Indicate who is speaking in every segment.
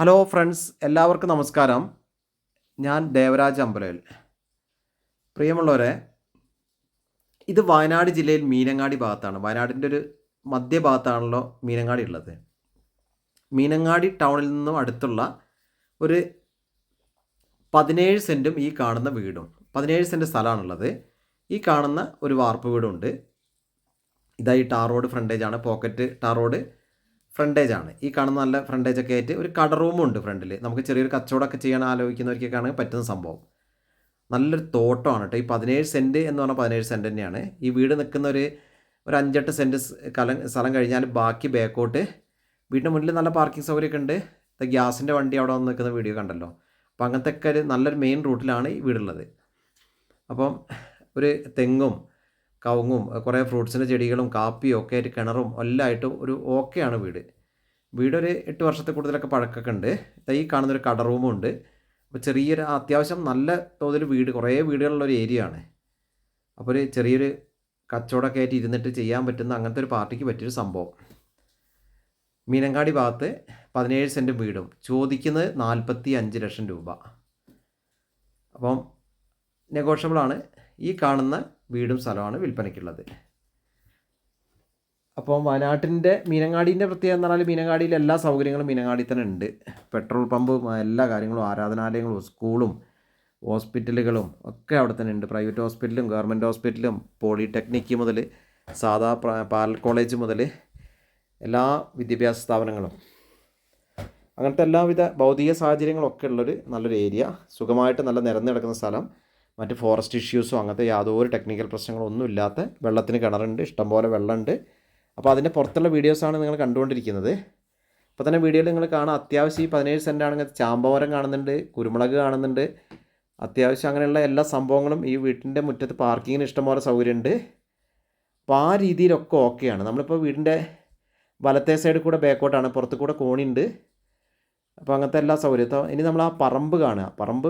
Speaker 1: Hello friends എല്ലാവർക്കും നമസ്കാരം. ഞാൻ ദേവരാജ് അമ്പലയിൽ. പ്രിയമുള്ളവരെ ഇത് വയനാട് ജില്ലയിൽ മീനങ്ങാടി ഭാഗത്താണ്. വയനാടിന്റെ ഒരു മധ്യഭാഗത്താണല്ലോ മീനങ്ങാടി ഉള്ളത്. മീനങ്ങാടി ടൗണിൽ നിന്നും അടുത്തുള്ള ഒരു പതിനേഴ് സെന്റും ഈ കാണുന്ന വീടും. പതിനേഴ് സെന്റ് സ്ഥലമാണുള്ളത്. ഈ കാണുന്ന ഒരു വാർപ്പ് വീടുണ്ട്. ഇതായി tar road ഫ്രണ്ടേജാണ്. Pocket tar road. Frontage ആണ്. ഈ കാണുന്ന നല്ല ഫ്രണ്ടേജ് ഒക്കെ ആയിട്ട് ഒരു കട റൂമും ഉണ്ട് ഫ്രണ്ടിൽ നമുക്ക് ചെറിയൊരു കച്ചവടമൊക്കെ ചെയ്യാൻ ആലോചിക്കുന്നവർക്കൊക്കെയാണ് പറ്റുന്ന സംഭവം. നല്ലൊരു തോട്ടമാണ് കേട്ടോ. ഈ പതിനേഴ് സെന്റ് എന്ന് പറഞ്ഞാൽ പതിനേഴ് സെന്റ് തന്നെയാണ്. ഈ വീട് നിൽക്കുന്ന ഒരു ഒരു അഞ്ചെട്ട് സെന്റ് സ്ഥലം സ്ഥലം കഴിഞ്ഞാൽ ബാക്കി ബാക്കോട്ട് വീടിന്റെ മുന്നിൽ നല്ല പാർക്കിംഗ് സൗകര്യമൊക്കെ ഉണ്ട്. ഗ്യാസിന്റെ വണ്ടി അവിടെ വന്ന് നിൽക്കുന്ന വീഡിയോ കണ്ടല്ലോ. അപ്പോൾ അങ്ങനത്തെ ഒക്കെ ഒരു നല്ലൊരു മെയിൻ റൂട്ടിലാണ് ഈ വീടുള്ളത്. അപ്പം ഒരു തെങ്ങും കവുങ്ങും കുറേ ഫ്രൂട്ട്സിന്റെ ചെടികളും കാപ്പിയും ഒക്കെ ആയിട്ട് കിണറും എല്ലാം ആയിട്ട് ഒരു ഓക്കെയാണ് വീട്. വീടൊരു എട്ട് വർഷത്തെ കൂടുതലൊക്കെ പഴക്കമൊക്കെ ഉണ്ട്. ഈ കാണുന്നൊരു കട റൂമും ഉണ്ട്. അപ്പോൾ ചെറിയൊരു അത്യാവശ്യം നല്ല തോതിൽ വീട് കുറേ വീടുകളുള്ളൊരു ഏരിയ ആണ്. അപ്പോൾ ഒരു ചെറിയൊരു കച്ചവടമൊക്കെ ആയിട്ട് ഇരുന്നിട്ട് ചെയ്യാൻ പറ്റുന്ന അങ്ങനത്തെ ഒരു പാർട്ടിക്ക് പറ്റിയൊരു സംഭവം. മീനങ്ങാടി ഭാഗത്ത് പതിനേഴ് സെന്റ് വീടും. ചോദിക്കുന്നത് നാൽപ്പത്തി അഞ്ച് ലക്ഷം രൂപ. അപ്പം നെഗോഷ്യബിളാണ് ഈ കാണുന്ന വീടും സ്ഥലമാണ് വിൽപ്പനയ്ക്കുള്ളത്. അപ്പം വയനാട്ടിന്റെ മീനങ്ങാടിന്റെ പ്രത്യേകത എന്ന് പറഞ്ഞാൽ മീനങ്ങാടിയിൽ എല്ലാ സൗകര്യങ്ങളും മീനങ്ങാടി തന്നെ ഉണ്ട്. പെട്രോൾ പമ്പ് എല്ലാ കാര്യങ്ങളും ആരാധനാലയങ്ങളും സ്കൂളും ഹോസ്പിറ്റലുകളും ഒക്കെ അവിടെ തന്നെ ഉണ്ട്. പ്രൈവറ്റ് ഹോസ്പിറ്റലും ഗവൺമെന്റ് ഹോസ്പിറ്റലും പോളിടെക്നിക്ക് മുതൽ സാധാ പാൽ കോളേജ് മുതൽ എല്ലാ വിദ്യാഭ്യാസ സ്ഥാപനങ്ങളും. അങ്ങനത്തെ എല്ലാവിധ ഭൗതിക സാഹചര്യങ്ങളൊക്കെ ഉള്ളൊരു നല്ലൊരു ഏരിയ. സുഖമായിട്ട് നല്ല നിരന്നു കിടക്കുന്ന സ്ഥലം. മറ്റ് ഫോറസ്റ്റ് ഇഷ്യൂസോ അങ്ങനത്തെ യാതൊരു ടെക്നിക്കൽ പ്രശ്നങ്ങളോ ഒന്നും ഇല്ലാത്ത വെള്ളത്തിന് കിണറുണ്ട് ഇഷ്ടംപോലെ വെള്ളമുണ്ട്. അപ്പോൾ അതിന്റെ പുറത്തുള്ള വീഡിയോസാണ് നിങ്ങൾ കണ്ടുകൊണ്ടിരിക്കുന്നത്. അപ്പോൾ തന്നെ വീഡിയോയിൽ നിങ്ങൾ കാണാം അത്യാവശ്യം ഈ പതിനേഴ് സെന്റ് ആണെങ്കിൽ ചാമ്പമരം കാണുന്നുണ്ട് കുരുമുളക് കാണുന്നുണ്ട്. അത്യാവശ്യം അങ്ങനെയുള്ള എല്ലാ സംഭവങ്ങളും ഈ വീട്ടിന്റെ മുറ്റത്ത് പാർക്കിങ്ങിന് ഇഷ്ടംപോലെ സൗകര്യമുണ്ട്. അപ്പോൾ ആ രീതിയിലൊക്കെ ഓക്കെയാണ് നമ്മളിപ്പോൾ വീടിന്റെ വലത്തെ സൈഡിൽ കൂടെ ബാക്കോട്ടാണ് പുറത്ത് കൂടെ കോണിയുണ്ട്. അപ്പോൾ അങ്ങനത്തെ എല്ലാ സൗകര്യത്തും ഇനി നമ്മൾ ആ പറമ്പ് കാണുക. പറമ്പ്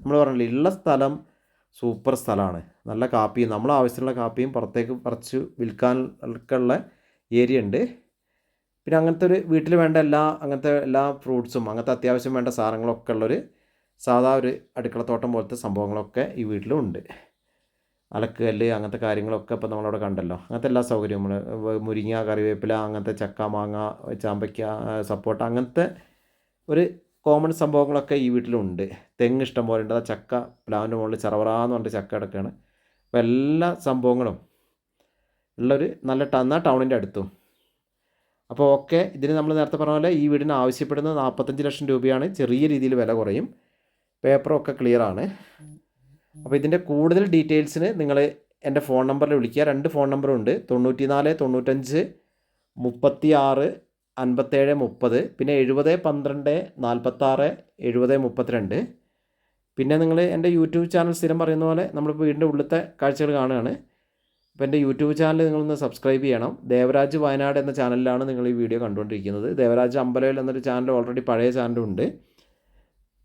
Speaker 1: നമ്മൾ പറഞ്ഞില്ലേ ഉള്ള സ്ഥലം സൂപ്പർ സ്ഥലമാണ്. നല്ല കാപ്പിയും നമ്മൾ ആവശ്യമുള്ള കാപ്പിയും പുറത്തേക്ക് പറിച്ച് ഉള്ള ഏരിയ ഉണ്ട്. പിന്നെ അങ്ങനത്തെ ഒരു വീട്ടിൽ വേണ്ട എല്ലാ അങ്ങനത്തെ എല്ലാ ഫ്രൂട്ട്സും അങ്ങനത്തെ അത്യാവശ്യം വേണ്ട സാധനങ്ങളൊക്കെ ഉള്ളൊരു സാധാ ഒരു അടുക്കളത്തോട്ടം പോലത്തെ സംഭവങ്ങളൊക്കെ ഈ വീട്ടിലും ഉണ്ട്. അലക്കുകല്ല് അങ്ങനത്തെ കാര്യങ്ങളൊക്കെ ഇപ്പോൾ നമ്മളവിടെ കണ്ടല്ലോ. അങ്ങനത്തെ എല്ലാ സൗകര്യവും നമ്മൾ മുരിങ്ങ കറിവേപ്പില അങ്ങനത്തെ ചക്ക മാങ്ങ ചാമ്പയ്ക്ക സപ്പോട്ട അങ്ങനത്തെ ഒരു കോമൺ സംഭവങ്ങളൊക്കെ ഈ വീട്ടിലുണ്ട്. തെങ്ങ് ഇഷ്ടം പോലെ ഉണ്ട്. ആ ചക്ക പ്ലാവിന്റെ മുകളിൽ ചറവറാന്ന് പറഞ്ഞിട്ട് ചക്ക കിടക്കുകയാണ് അപ്പോൾ എല്ലാ സംഭവങ്ങളും ഉള്ളൊരു നല്ല ടന്ന ടൗണിന്റെ അടുത്തും. അപ്പോൾ ഓക്കെ ഇതിന് നമ്മൾ നേരത്തെ പറഞ്ഞ പോലെ ഈ വീടിന് ആവശ്യപ്പെടുന്ന നാൽപ്പത്തഞ്ച് ലക്ഷം രൂപയാണ്. ചെറിയ രീതിയിൽ വില കുറയും. പേപ്പറൊക്കെ ക്ലിയർ ആണ്. അപ്പോൾ ഇതിന്റെ കൂടുതൽ ഡീറ്റെയിൽസിന് നിങ്ങൾ എന്റെ ഫോൺ നമ്പറിൽ വിളിക്കുക. രണ്ട് ഫോൺ നമ്പറുണ്ട് തൊണ്ണൂറ്റി നാല് തൊണ്ണൂറ്റഞ്ച് മുപ്പത്തി ആറ് അൻപത്തേഴ് മുപ്പത് പിന്നെ എഴുപത് പന്ത്രണ്ട് നാൽപ്പത്താറ് എഴുപത് മുപ്പത്തിരണ്ട്. പിന്നെ നിങ്ങൾ എന്റെ യൂട്യൂബ് ചാനൽ സ്ഥിരം പറയുന്ന പോലെ നമ്മളിപ്പോൾ വീടിന്റെ ഉള്ളിലത്തെ കാഴ്ചകൾ കാണുകയാണ്. അപ്പോൾ എന്റെ യൂട്യൂബ് ചാനൽ നിങ്ങളൊന്ന് സബ്സ്ക്രൈബ് ചെയ്യണം. ദേവരാജ് വയനാട് എന്ന ചാനലിലാണ് നിങ്ങൾ ഈ വീഡിയോ കണ്ടുകൊണ്ടിരിക്കുന്നത്. ദേവരാജ് അമ്പലയിൽ എന്നൊരു ചാനൽ ഓൾറെഡി പഴയ ചാനലുണ്ട്.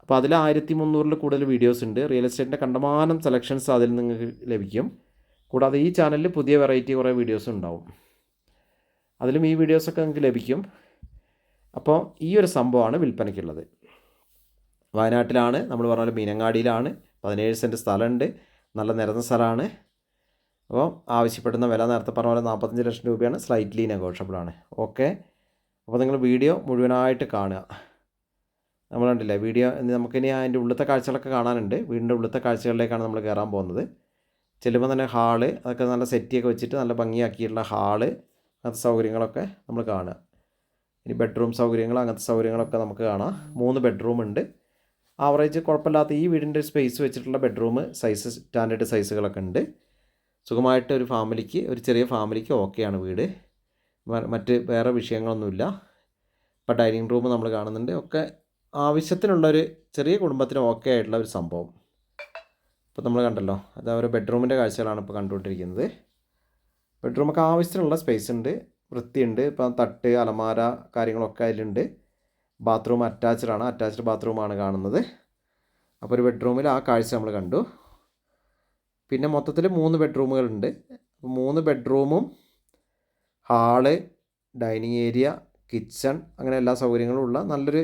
Speaker 1: അപ്പോൾ അതിൽ ആയിരത്തി മുന്നൂറിൽ കൂടുതൽ വീഡിയോസ് ഉണ്ട്. റിയൽ എസ്റ്റേറ്റിന്റെ കണ്ടമാനം സെലക്ഷൻസ് അതിൽ നിങ്ങൾക്ക് ലഭിക്കും. കൂടാതെ ഈ ചാനലിൽ പുതിയ വെറൈറ്റി കുറേ വീഡിയോസ് ഉണ്ടാവും. അതിലും ഈ വീഡിയോസൊക്കെ നിങ്ങൾക്ക് ലഭിക്കും. അപ്പോൾ ഈ ഒരു സംഭവമാണ് വിൽപ്പനയ്ക്കുള്ളത്. വയനാട്ടിലാണ് നമ്മൾ പറഞ്ഞ മീനങ്ങാടിയിലാണ് പതിനേഴ് സെന്റ് സ്ഥലമുണ്ട് നല്ല നിരന്ന സ്ഥലമാണ്. അപ്പോൾ ആവശ്യപ്പെടുന്ന വില നേരത്തെ പറഞ്ഞ പോലെ നാൽപ്പത്തഞ്ച് ലക്ഷം രൂപയാണ് സ്ലൈറ്റ്ലി നെഗോഷ്യബിൾ ആണ്. ഓക്കെ അപ്പോൾ നിങ്ങൾ വീഡിയോ മുഴുവനായിട്ട് കാണുക. നമ്മൾ കണ്ടില്ലേ വീഡിയോ നമുക്കിനി അതിന്റെ ഉള്ളത്തെ കാഴ്ചകളൊക്കെ കാണാനുണ്ട്. വീടിന്റെ ഉള്ളത്തെ കാഴ്ചകളിലേക്കാണ് നമ്മൾ കയറാൻ പോകുന്നത്. ചെല്ലുമ്പോൾ തന്നെ ഹാൾ അതൊക്കെ നല്ല സെറ്റിയൊക്കെ വെച്ചിട്ട് നല്ല ഭംഗിയാക്കിയിട്ടുള്ള ഹാൾ അങ്ങനത്തെ സൗകര്യങ്ങളൊക്കെ നമ്മൾ കാണുക. ഇനി ബെഡ്റൂം സൗകര്യങ്ങൾ അങ്ങനത്തെ സൗകര്യങ്ങളൊക്കെ നമുക്ക് കാണാം. മൂന്ന് ബെഡ്റൂം ഉണ്ട്. ആവറേജ് കുഴപ്പമില്ലാത്ത ഈ വീടിന്റെ സ്പേസ് വെച്ചിട്ടുള്ള ബെഡ്റൂം സൈസ് സ്റ്റാൻഡേർഡ് സൈസുകളൊക്കെ ഉണ്ട്. സുഖമായിട്ട് ഒരു ഫാമിലിക്ക് ഒരു ചെറിയ ഫാമിലിക്ക് ഓക്കെയാണ് വീട്. മറ്റ് വേറെ വിഷയങ്ങളൊന്നുമില്ല. ഇപ്പോൾ ഡൈനിങ് റൂം നമ്മൾ കാണുന്നുണ്ട്. ഒക്കെ ആവശ്യത്തിനുള്ളൊരു ചെറിയ കുടുംബത്തിന് ഓക്കെ ആയിട്ടുള്ള ഒരു സംഭവം. ഇപ്പോൾ നമ്മൾ കണ്ടല്ലോ അത് ഒരു ബെഡ്റൂമിന്റെ കാഴ്ചകളാണ് ഇപ്പോൾ കണ്ടുകൊണ്ടിരിക്കുന്നത്. ബെഡ്റൂമൊക്കെ ആവശ്യത്തിനുള്ള സ്പേസ് ഉണ്ട്. വൃത്തിയുണ്ട്. ഇപ്പം തട്ട് അലമാര കാര്യങ്ങളൊക്കെ അതിലുണ്ട്. ബാത്റൂം അറ്റാച്ച്ഡ് ആണ്. അറ്റാച്ച്ഡ് ബാത്റൂമാണ് കാണുന്നത്. അപ്പോൾ ഒരു ബെഡ്റൂമിൽ ആ കാഴ്ച നമ്മൾ കണ്ടു. പിന്നെ മൊത്തത്തിൽ മൂന്ന് ബെഡ്റൂമുകളുണ്ട് മൂന്ന് ബെഡ്റൂമും ഹാൾ ഡൈനിങ് ഏരിയ കിച്ചൺ അങ്ങനെ എല്ലാ സൗകര്യങ്ങളും ഉള്ള നല്ലൊരു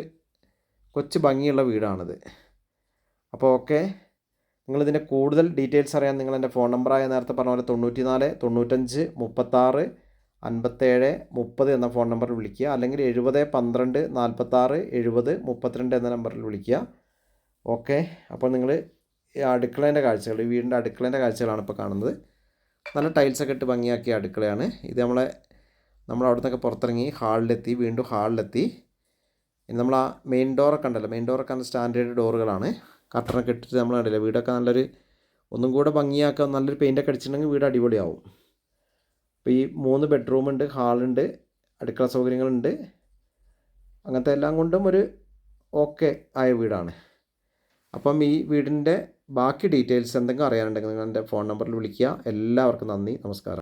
Speaker 1: കൊച്ചു ഭംഗിയുള്ള വീടാണിത്. അപ്പോൾ ഓക്കെ. നിങ്ങളിതിന്റെ കൂടുതൽ ഡീറ്റെയിൽസ് അറിയാൻ നിങ്ങൾ എന്റെ ഫോൺ നമ്പറായ നേരത്തെ പറഞ്ഞ പോലെ തൊണ്ണൂറ്റി നാല് തൊണ്ണൂറ്റഞ്ച് മുപ്പത്താറ് അൻപത്തേഴ് മുപ്പത് എന്ന ഫോൺ നമ്പറിൽ വിളിക്കുക. അല്ലെങ്കിൽ എഴുപത് പന്ത്രണ്ട് നാൽപ്പത്താറ് എഴുപത് മുപ്പത്തിരണ്ട് എന്ന നമ്പറിൽ വിളിക്കുക. ഓക്കെ. അപ്പോൾ നിങ്ങൾ അടുക്കളേന്റെ കാഴ്ചകൾ ഈ വീടിന്റെ അടുക്കളേന്റെ കാഴ്ചകളാണ് ഇപ്പോൾ കാണുന്നത്. നല്ല ടൈൽസൊക്കെ ഇട്ട് ഭംഗിയാക്കിയ അടുക്കളയാണ്. ഇത് നമ്മളെ നമ്മൾ അവിടെ നിന്നൊക്കെ പുറത്തിറങ്ങി ഹാളിലെത്തി വീണ്ടും ഹാളിലെത്തി. ഇനി നമ്മൾ ആ മെയിൻ ഡോറൊക്കെ ഉണ്ടല്ലോ മെയിൻ ഡോറൊക്കെ നല്ല സ്റ്റാൻഡേർഡ് ഡോറുകളാണ്. കട്ടറൊക്കെ ഇട്ടിട്ട് നമ്മൾ കണ്ടില്ല വീടൊക്കെ നല്ലൊരു ഒന്നും കൂടെ ഭംഗിയാക്കാൻ നല്ലൊരു പെയിന്റൊക്കെ അടിച്ചിട്ടുണ്ടെങ്കിൽ വീട് അടിപൊളിയാവും. അപ്പോൾ ഈ മൂന്ന് ബെഡ്റൂമുണ്ട് ഹാളുണ്ട് അടുക്കള സൗകര്യങ്ങളുണ്ട്. അങ്ങനത്തെ എല്ലാം കൊണ്ടും ഒരു ഓക്കെ ആയ വീടാണ്. അപ്പം ഈ വീടിന്റെ ബാക്കി ഡീറ്റെയിൽസ് എന്തെങ്കിലും അറിയാനുണ്ടെങ്കിൽ നിങ്ങൾ എന്റെ ഫോൺ നമ്പറിൽ വിളിക്കുക. എല്ലാവർക്കും നന്ദി. നമസ്കാരം.